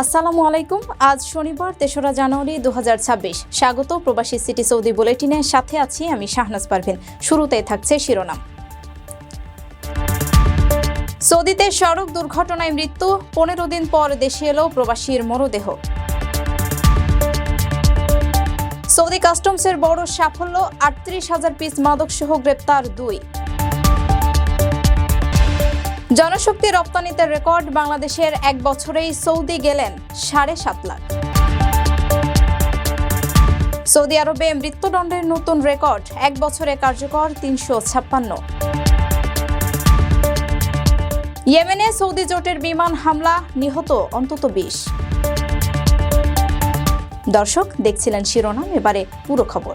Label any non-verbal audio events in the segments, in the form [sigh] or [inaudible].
আসসালামু আলাইকুম। আজ শনিবার, তেসরা জানুয়ারি দুহাজার ছাব্বিশ। স্বাগত প্রবাসী সিটি সৌদি বুলেটিনে সাথে আছি আমি শাহনাজ পারভিন। শুরুতেই থাকছে শিরোনাম। সৌদিতে সড়ক দুর্ঘটনায় মৃত্যু, পনেরো দিন পর দেশে এলো প্রবাসীর মরদেহ। সৌদি কাস্টমসের বড় সাফল্য, আটত্রিশ হাজার পিস মাদকসহ গ্রেপ্তার দুই। জনশক্তি রপ্তানিতে রেকর্ড বাংলাদেশের এক বছরেই সৌদি গেলেন সাড়ে সাত লাখ। সৌদি আরবে মৃত্যুদণ্ডের নতুন রেকর্ড, এক বছরে কার্যকর তিনশো ছাপ্পান্ন। ইয়েমেনে সৌদি জোটের বিমান হামলা, নিহত অন্তত বিশ। দর্শক, দেখছিলেন শিরোনাম, এবারে পুরো খবর।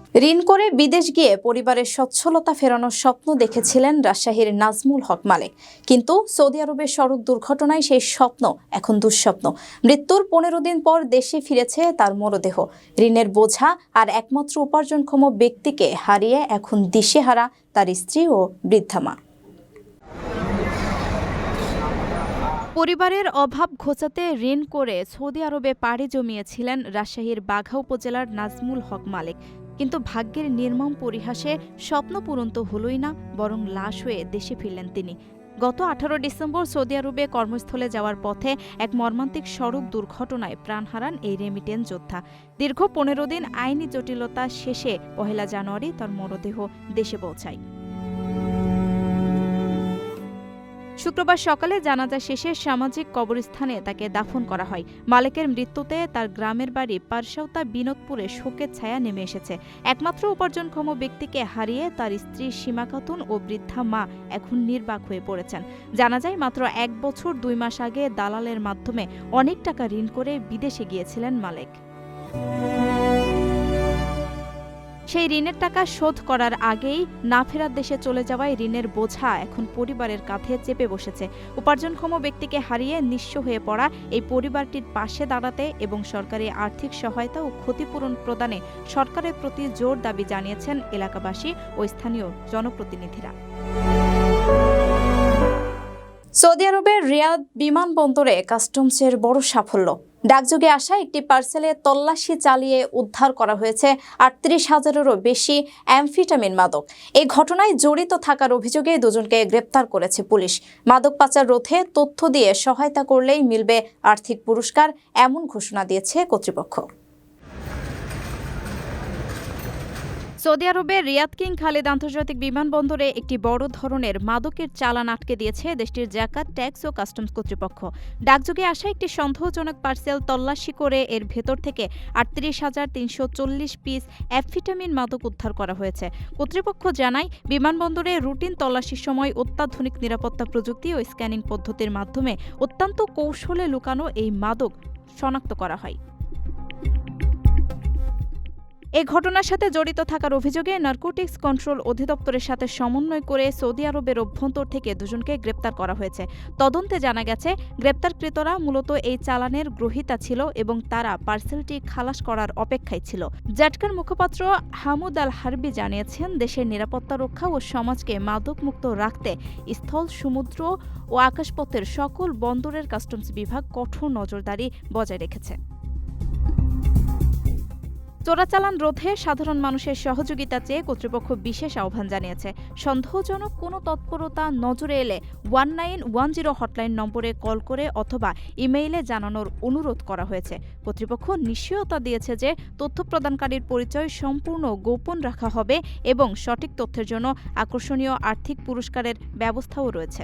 ঋণ করে বিদেশ গিয়ে পরিবারের সচ্ছলতা ফেরানোর স্বপ্ন দেখেছিলেন রাজশাহীর নাজমুল হক মালিক। কিন্তু সৌদি আরবের সড়ক দুর্ঘটনায় সেই স্বপ্ন এখন দুঃস্বপ্ন। মৃত্যুর পনেরো দিন পর দেশে ফিরেছে তার মরদেহ। ঋণের বোঝা আর একমাত্র উপার্জনক্ষম ব্যক্তিকে হারিয়ে এখন দিশেহারা তার স্ত্রী ও বৃদ্ধা মা। পরিবারের অভাব ঘোচাতে ঋণ করে সৌদি আরবে পাড়ি জমিয়েছিলেন রাজশাহীর বাঘা উপজেলার নাজমুল হক মালিক। কিন্তু ভাগ্যের নির্মম পরিহাসে স্বপ্ন পূরণ তো হলোই না, বরং লাশ হয়ে দেশে ফিরলেন তিনি। গত আঠারো ডিসেম্বর সৌদি আরবে কর্মস্থলে যাওয়ার পথে এক মর্মান্তিক সড়ক দুর্ঘটনায় প্রাণ হারান এই রেমিটেন যোদ্ধা। দীর্ঘ পনেরো দিন আইনি জটিলতা শেষে পহেলা জানুয়ারি তার মরদেহ দেশে পৌঁছায়। শুক্রবার সকালে জানাজা শেষে সামাজিক কবরস্থানে তাকে দাফন করা হয়। মালিকের মৃত্যুতে তার গ্রামের বাড়ি পারসাউতা বিনোদপুরে শোকের ছায়া নেমে এসেছে। একমাত্র উপার্জনক্ষম ব্যক্তিকে হারিয়ে তার স্ত্রী সীমা খাতুন ও বৃদ্ধা মা এখন নির্বাক হয়ে পড়েছেন। জানা যায় মাত্র এক বছর দুই মাস আগে দালালের মাধ্যমে অনেক টাকা ঋণ করে বিদেশে গিয়েছিলেন মালিক। সেই ঋণের টাকা শোধ করার আগেই না ফেরার দেশে চলে যাওয়ায় ঋণের বোঝা এখন পরিবারের কাঁধে চেপে বসেছে। উপার্জনক্ষম ব্যক্তিকে হারিয়ে নিঃস্ব হয়ে পড়া এই পরিবারটির পাশে দাঁড়াতে এবং সরকারি আর্থিক সহায়তা ও ক্ষতিপূরণ প্রদানে সরকারের প্রতি জোর দাবি জানিয়েছেন এলাকাবাসী ও স্থানীয় জনপ্রতিনিধিরা। সৌদি আরবের রিয়াদ বিমানবন্দরে কাস্টমসের বড় সাফল্য। ডাকযোগে আসা একটি পার্সেলে তল্লাশি চালিয়ে উদ্ধার করা হয়েছে আটত্রিশ হাজারেরও বেশি অ্যামফিটামিন মাদক। এই ঘটনায় জড়িত থাকার অভিযোগে দুজনকে গ্রেপ্তার করেছে পুলিশ। মাদক পাচার রোধে তথ্য দিয়ে সহায়তা করলেই মিলবে আর্থিক পুরস্কার, এমন ঘোষণা দিয়েছে কর্তৃপক্ষ। সৌদি আরবের রিয়াদ কিং খালেদ আন্তর্জাতিক বিমানবন্দরে একটি বড় ধরনের মাদকের চালান আটকে দিয়েছে দেশটির জাকাত, ট্যাক্স ও কাস্টমস কর্তৃপক্ষ। ডাকযোগে আসা একটি সন্দেহজনক পার্সেল তল্লাশি করে এর ভেতর থেকে আটত্রিশ হাজার তিনশো চল্লিশ পিস অ্যাফিটামিন মাদক উদ্ধার করা হয়েছে। কর্তৃপক্ষ জানায়, বিমানবন্দরে রুটিন তল্লাশির সময় অত্যাধুনিক নিরাপত্তা প্রযুক্তি ও স্ক্যানিং পদ্ধতির মাধ্যমে অত্যন্ত কৌশলে লুকানো এই মাদক শনাক্ত করা হয়। এই ঘটনার সাথে জড়িত থাকার অভিযোগে নার্কোটিক্স কন্ট্রোল অধিদপ্তরের সাথে সমন্বয় করে সৌদি আরবের অভ্যন্তর থেকে দুজনকে গ্রেপ্তার করা হয়েছে। তদন্তে জানা গেছে, গ্রেপ্তারকৃতরা মূলত এই চালানের গ্রহীতা ছিল এবং তারা পার্সেলটি খালাস করার অপেক্ষায় ছিল। জাটকার মুখপাত্র হামুদ আল হারবি জানিয়েছেন, দেশের নিরাপত্তা রক্ষা ও সমাজকে মাদকমুক্ত রাখতে স্থল, সমুদ্র ও আকাশপথের সকল বন্দরের কাস্টমস বিভাগ কঠোর নজরদারি বজায় রেখেছে। চোরাচালান রোধে সাধারণ মানুষের সহযোগিতা চেয়ে কর্তৃপক্ষ বিশেষ আহ্বান জানিয়েছে। সন্দেহজনক কোনো তৎপরতা নজরে এলে one nine one zero hotline নম্বরে কল করে অথবা ইমেইলে জানানোর অনুরোধ করা হয়েছে। কর্তৃপক্ষ নিশ্চয়তা দিয়েছে যে তথ্য প্রদানকারীর পরিচয় সম্পূর্ণ গোপন রাখা হবে এবং সঠিক তথ্যের জন্য আকর্ষণীয় আর্থিক পুরস্কারের ব্যবস্থাও রয়েছে।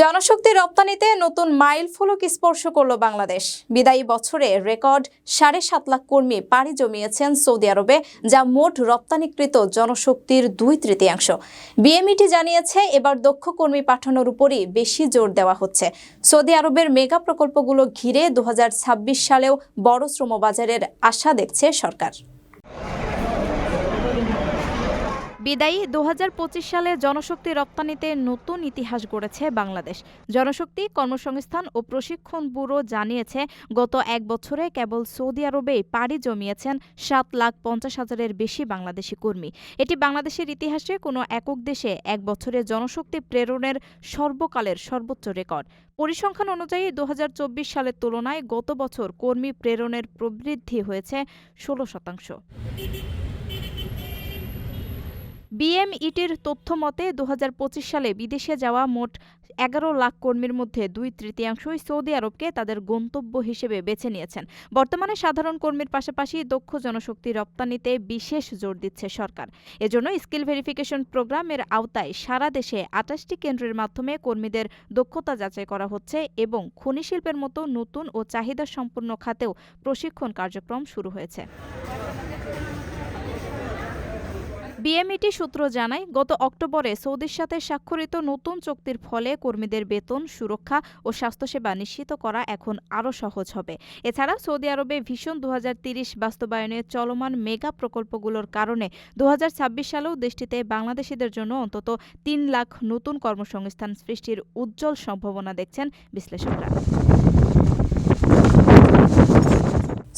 জনশক্তি রপ্তানিতে নতুন মাইল ফলক স্পর্শ করল বাংলাদেশ। বিদায়ী বছরে রেকর্ড সাড়ে সাত লাখ কর্মী পাড়ি জমিয়েছেন সৌদি আরবে, যা মোট রপ্তানিকৃত জনশক্তির দুই তৃতীয়াংশ। বিএমইটি জানিয়েছে, এবার দক্ষ কর্মী পাঠানোর উপরই বেশি জোর দেওয়া হচ্ছে। সৌদি আরবের মেগা প্রকল্পগুলো ঘিরে দু হাজার ছাব্বিশ সালেও বড় শ্রমবাজারের আশা দেখছে সরকার। বিদায়ী দু হাজার পঁচিশ সালে জনশক্তি রপ্তানিতে নতুন ইতিহাস গড়েছে বাংলাদেশ। জনশক্তি কর্মসংস্থান ও প্রশিক্ষণ ব্যুরো জানিয়েছে, গত এক বছরে কেবল সৌদি আরবেই পাড়ি জমিয়েছেন সাত লাখ পঞ্চাশ হাজারের বেশি বাংলাদেশি কর্মী। এটি বাংলাদেশের ইতিহাসে কোনো একক দেশে এক বছরে জনশক্তি প্রেরণের সর্বকালের সর্বোচ্চ রেকর্ড। পরিসংখ্যান অনুযায়ী দু হাজার চব্বিশ সালের তুলনায় গত বছর কর্মী প্রেরণের প্রবৃদ্ধি হয়েছে ষোলো শতাংশ। বিএমইটির তথ্য মতে দু সালে বিদেশে যাওয়া মোট এগারো লাখ কর্মীর মধ্যে দুই তৃতীয়াংশই সৌদি আরবকে তাদের গন্তব্য হিসেবে বেছে নিয়েছেন। বর্তমানে সাধারণ কর্মীর পাশাপাশি দক্ষ জনশক্তি রপ্তানিতে বিশেষ জোর দিচ্ছে সরকার। এজন্য স্কিল ভেরিফিকেশন প্রোগ্রামের আওতায় সারা দেশে আটাশটি কেন্দ্রের মাধ্যমে কর্মীদের দক্ষতা যাচাই করা হচ্ছে এবং খনি শিল্পের মতো নতুন ও চাহিদা সম্পন্ন খাতেও প্রশিক্ষণ কার্যক্রম শুরু হয়েছে। বিএমইটি সূত্র জানায়, গত অক্টোবরে সৌদির সাথে স্বাক্ষরিত নতুন চুক্তির ফলে কর্মীদের বেতন, সুরক্ষা ও স্বাস্থ্যসেবা নিশ্চিত করা এখন আরও সহজ হবে। এছাড়া সৌদি আরবে ভীষণ দু বাস্তবায়নে চলমান মেগা প্রকল্পগুলোর কারণে দু হাজার ছাব্বিশ সালেও দেশটিতে বাংলাদেশিদের জন্য অন্তত তিন লাখ নতুন কর্মসংস্থান সৃষ্টির উজ্জ্বল সম্ভাবনা দেখছেন বিশ্লেষকরা।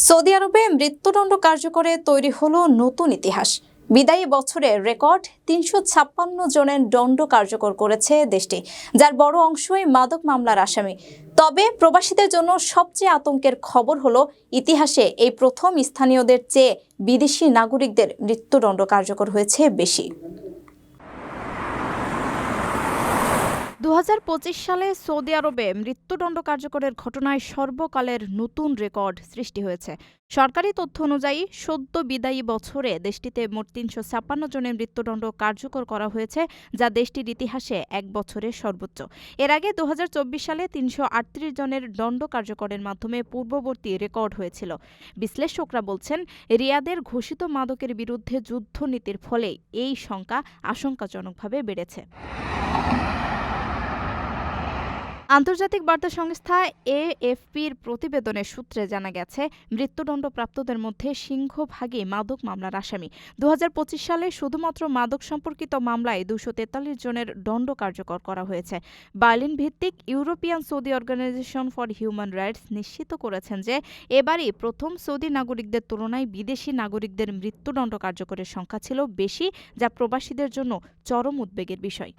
সৌদি আরবে মৃত্যুদণ্ড কার্যকরে তৈরি হলো নতুন ইতিহাস। বিদায়ী বছরে রেকর্ড তিনশো ছাপ্পান্ন জনের দণ্ড কার্যকর করেছে দেশটি, যার বড় অংশই মাদক মামলার আসামি। তবে প্রবাসীদের জন্য সবচেয়ে আতঙ্কের খবর হলো ইতিহাসে এই প্রথম স্থানীয়দের চেয়ে বিদেশি নাগরিকদের মৃত্যুদণ্ড কার্যকর হয়েছে বেশি। দু হাজার পঁচিশ সালে সৌদি আরবে মৃত্যুদণ্ড কার্যকরের ঘটনায় সর্বকালের নতুন রেকর্ড সৃষ্টি হয়েছে। সরকারি তথ্য অনুযায়ী, সদ্য বিদায়ী বছরে দেশটিতে মোট তিনশো ছাপ্পান্ন জনের মৃত্যুদণ্ড কার্যকর করা হয়েছে, যা দেশটির ইতিহাসে এক বছরের সর্বোচ্চ। এর আগে দু হাজার চব্বিশ সালে তিনশো আটত্রিশ জনের দণ্ড কার্যকরের মাধ্যমে পূর্ববর্তী রেকর্ড হয়েছিল। বিশ্লেষকরা বলছেন, রিয়াদের ঘোষিত মাদকের বিরুদ্ধে যুদ্ধনীতির ফলে এই সংখ্যা আশঙ্কাজনকভাবে বেড়েছে। আন্তর্জাতিক বার্তা সংস্থা এএফপির প্রতিবেদনের সূত্রে জানা গেছে, মৃত্যুদণ্ডপ্রাপ্তদের মধ্যে সিংহভাগই মাদক মামলার আসামি। দু হাজার পঁচিশ সালে শুধুমাত্র মাদক সম্পর্কিত মামলায় দুশো তেতাল্লিশ জনের দণ্ড কার্যকর করা হয়েছে। বার্লিন ভিত্তিক European Saudi organisation for human rights নিশ্চিত করেছেন যে, এবারই প্রথম সৌদি নাগরিকদের তুলনায় বিদেশি নাগরিকদের মৃত্যুদণ্ড কার্যকরের সংখ্যা ছিল বেশি, যা প্রবাসীদের জন্য চরম উদ্বেগের বিষয়।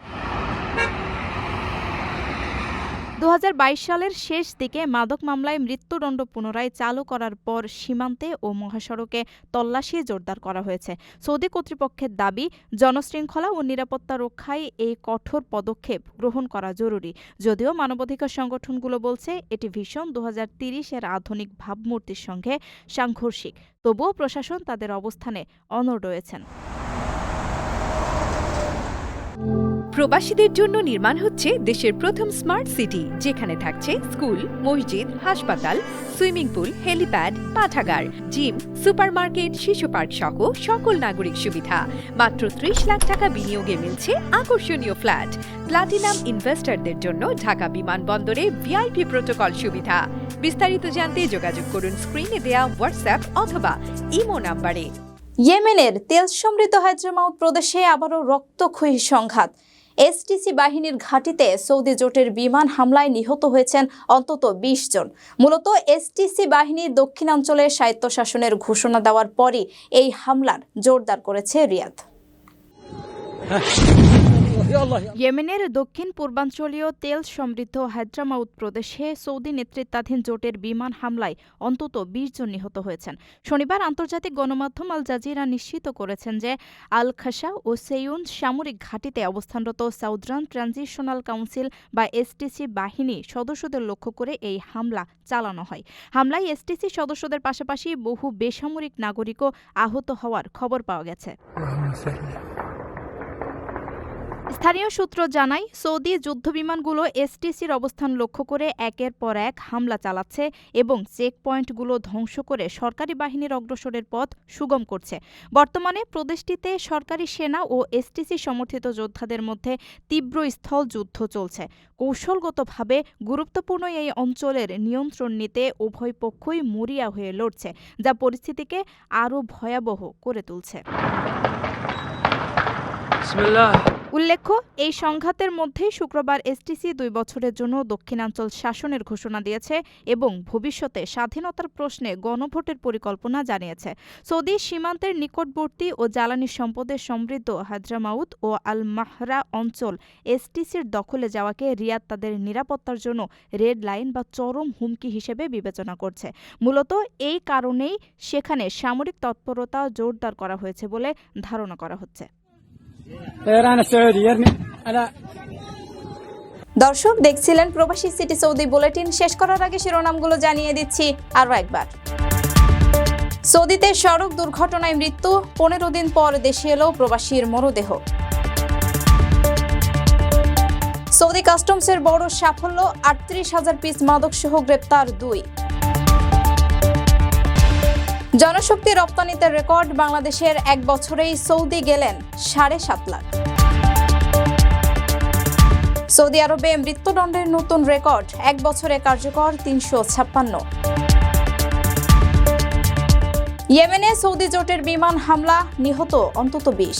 দু হাজার বাইশ সালের শেষ দিকে মাদক মামলায় মৃত্যুদণ্ড পুনরায় চালু করার পর সীমান্তে ও মহাসড়কে তল্লাশি জোরদার করা হয়েছে। সৌদি কর্তৃপক্ষের দাবি, জনশৃঙ্খলা ও নিরাপত্তা রক্ষায় এই কঠোর পদক্ষেপ গ্রহণ করা জরুরি। যদিও মানবাধিকার সংগঠনগুলো বলছে, এটি ভীষণ দু এর আধুনিক ভাবমূর্তির সঙ্গে সাংঘর্ষিক। তবুও প্রশাসন তাদের অবস্থানে অনড় রয়েছেন। প্রবাসীদের জন্য নির্মাণ হচ্ছে দেশের প্রথম স্মার্ট সিটি, যেখানে থাকছে স্কুল, মসজিদ, হাসপাতাল, সুইমিং পুল, হেলিপ্যাড, পাঠাগার, জিম, সুপারমার্কেট, শিশু পার্ক সহ সকল নাগরিক সুবিধা। মাত্র ত্রিশ লাখ টাকা বিনিয়োগে মিলছে আকর্ষণীয় ফ্ল্যাট। প্লাটিনাম ইনভেস্টরদের জন্য ঢাকা বিমানবন্দরে ভিআইপি প্রোটোকল সুবিধা। বিস্তারিত জানতে যোগাযোগ করুন স্ক্রিনে দেয়া হোয়াটসঅ্যাপ অথবা ইমো নাম্বারে। ইয়েমেনের তেল সমৃদ্ধ হায়দ্রামাউদ প্রদেশে আবারও রক্তক্ষয়ী সংঘাত। এসটিসি বাহিনীর ঘাঁটিতে সৌদি জোটের বিমান হামলায় নিহত হয়েছেন অন্তত ২০ জন। মূলত এসটিসি বাহিনীর দক্ষিণাঞ্চলে স্বায়ত্তশাসনের ঘোষণা দেওয়ার পরই এই হামলার জোরদার করেছে রিয়াদ। [laughs] ইয়েমেনের দক্ষিণ পূর্বাঞ্চলীয় তেল সমৃদ্ধ হায়দ্রামাউদ প্রদেশে সৌদি নেতৃত্বাধীন জোটের বিমান হামলায় অন্তত ২০ জন নিহত হয়েছেন। শনিবার আন্তর্জাতিক গণমাধ্যম আল জাজিরা নিশ্চিত করেছেন যে আল খাসা ও সেয়ুন সামরিক ঘাঁটিতে অবস্থানরত সাউদার্ন ট্রানজিশনাল কাউন্সিল বা এসটিসি বাহিনী সদস্যদের লক্ষ্য করে এই হামলা চালানো হয়। হামলায় এসটিসি সদস্যদের পাশাপাশি বহু বেসামরিক নাগরিকও আহত হওয়ার খবর পাওয়া গেছে। স্থানীয় সূত্র জানায়, সৌদি যুদ্ধবিমানগুলো এসটিসির অবস্থান লক্ষ্য করে একের পর এক হামলা চালাচ্ছে এবং চেক পয়েন্টগুলো ধ্বংস করে সরকারি বাহিনীর অগ্রসরের পথ সুগম করছে। বর্তমানে প্রদেশটিতে সরকারি সেনা ও এসটিসি সমর্থিত যোদ্ধাদের মধ্যে তীব্র স্থল যুদ্ধ চলছে। কৌশলগতভাবে গুরুত্বপূর্ণ এই অঞ্চলের নিয়ন্ত্রণ নিতে উভয় পক্ষই মরিয়া হয়ে লড়ছে, যা পরিস্থিতিকে আরও ভয়াবহ করে তুলছে। উল্লেখ্য, এই সংঘাতের মধ্যেই শুক্রবার এসটিসি দুই বছরের জন্য দক্ষিণাঞ্চল শাসনের ঘোষণা দিয়েছে এবং ভবিষ্যতে স্বাধীনতার প্রশ্নে গণভোটের পরিকল্পনা জানিয়েছে। সৌদি সীমান্তের নিকটবর্তী ও জ্বালানি সম্পদের সমৃদ্ধ হাজরামাউত ও আল মাহরা অঞ্চল এসটিসির দখলে যাওয়াকে রিয়াদ তাদের নিরাপত্তার জন্য রেড লাইন বা চরম হুমকি হিসেবে বিবেচনা করছে। মূলত এই কারণেই সেখানে সামরিক তৎপরতা জোরদার করা হয়েছে বলে ধারণা করা হচ্ছে। طيران السعودي يرمي على দর্শক দেখছিলেন প্রবাসী সিটি সৌদি বুলেটিন শেষ করার আগে শিরোনামগুলো জানিয়ে দিচ্ছি আরও একবার সৌদিতে সড়ক দুর্ঘটনায় মৃত্যু পনেরো দিন পর দেশে এলো প্রবাসীর মরদেহ সৌদি কাস্টমসের বড় সাফল্য আটত্রিশ হাজার পিস মাদকসহ গ্রেপ্তার দুই জনশক্তি রপ্তানিতে রেকর্ড বাংলাদেশের এক বছরেই সৌদি গেলেন সাড়ে সাত লাখ। সৌদি আরবে মৃত্যুদণ্ডের নতুন রেকর্ড, এক বছরে কার্যকর তিনশো ছাপ্পান্ন। ইয়েমেনে সৌদি জোটের বিমান হামলা, নিহত অন্তত বিশ।